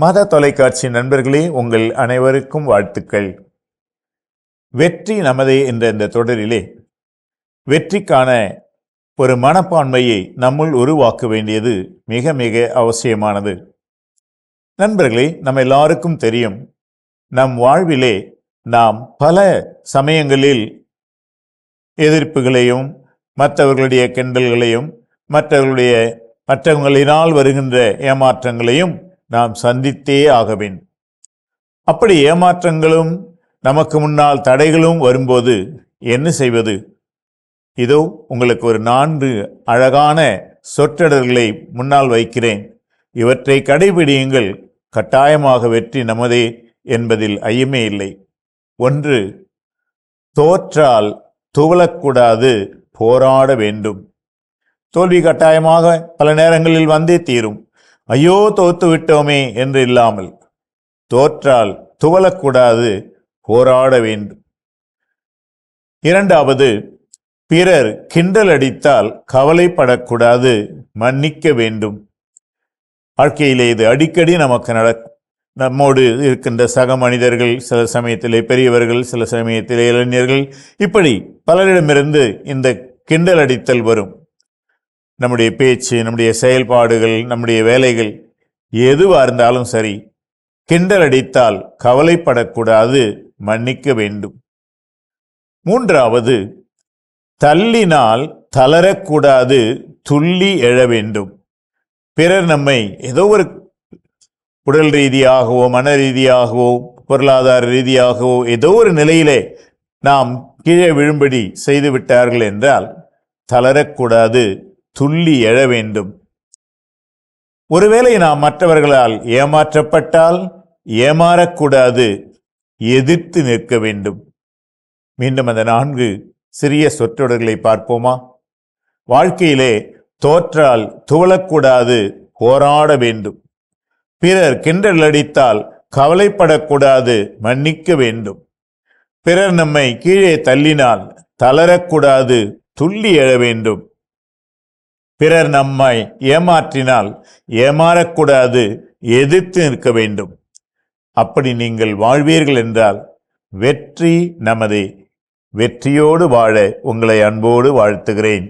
மத தொலைக்காட்சி நண்பர்களே உங்கள் அனைவருக்கும் வாழ்த்துக்கள். வெற்றி நமதே என்ற இந்த தொடரிலே வெற்றிக்கான ஒரு மனப்பான்மையை நம்முள் உருவாக்க வேண்டியது மிக மிக அவசியமானது. நண்பர்களே நம்ம எல்லாருக்கும் தெரியும் நம் வாழ்விலே நாம் பல சமயங்களில் எதிர்ப்புகளையும் மற்றவர்களுடைய கிண்டல்களையும் மற்றவர்களுடைய மற்றவங்களினால் வருகின்ற ஏமாற்றங்களையும் நாம் சந்தித்தே ஆக வேண்டும் அப்படி ஏமாற்றங்களும் நமக்கு முன்னால் தடைகளும் வரும்போது என்ன செய்வது? இதோ உங்களுக்கு ஒரு நான்கு அழகான சொற்றொடர்களை முன்னால் வைக்கிறேன். இவற்றை கடைபிடியுங்கள். கட்டாயமாக வெற்றி நமதே என்பதில் ஐயமே இல்லை. ஒன்று தோற்றால் துவளக்கூடாது போராட வேண்டும். தோல்வி கட்டாயமாக பல நேரங்களில் வந்தே தீரும். ஐயோ தோத்து விட்டோமே என்று இல்லாமல் தோற்றால் துவலக்கூடாது போராட வேண்டும். இரண்டாவது பிறர் கிண்டல் அடித்தால் கவலைப்படக்கூடாது மன்னிக்க வேண்டும். வாழ்க்கையிலே இது அடிக்கடி நமக்கு நட நம்மோடு இருக்கின்ற சக மனிதர்கள் சில சமயத்திலே பெரியவர்கள் சில சமயத்திலே இளைஞர்கள் இப்படி பலரிடமிருந்து இந்த கிண்டல் அடித்தல் வரும். நம்முடைய பேச்சு நம்முடைய செயல்பாடுகள் நம்முடைய வேலைகள் எதுவாக இருந்தாலும் சரி கிண்டல் அடித்தால் கவலைப்படக்கூடாது மன்னிக்க வேண்டும். மூன்றாவது தள்ளினால் தளரக்கூடாது துள்ளி எழ வேண்டும். பிறர் நம்மை ஏதோ ஒரு உடல் ரீதியாகவோ மன ரீதியாகவோ பொருளாதார ரீதியாகவோ ஏதோ ஒரு நிலையிலே நாம் கீழே விழும்படி செய்துவிட்டார்கள் என்றால் தளரக்கூடாது துள்ளி எழ வேண்டும். ஒருவேளை நாம் மற்றவர்களால் ஏமாற்றப்பட்டால் ஏமாறக்கூடாது. எதிர்த்து நிற்க வேண்டும். மீண்டும் அந்த நான்கு சிறிய சொற்றொடர்களை பார்ப்போமா? வாழ்க்கையிலே தோற்றால் துவளக்கூடாது போராட வேண்டும். பிறர் கிண்டல் அடித்தால் கவலைப்படக்கூடாது மன்னிக்க வேண்டும். பிறர் நம்மை கீழே தள்ளினால் தளரக்கூடாது துள்ளி எழ வேண்டும். பிறர் நம்மை ஏமாற்றினால் ஏமாறக்கூடாது எதிர்த்து நிற்க வேண்டும். அப்படி நீங்கள் வாழ்வீர்கள் என்றால் வெற்றி நமது வெற்றியோடு வாழ உங்களை அன்போடு வாழ்த்துகிறேன்.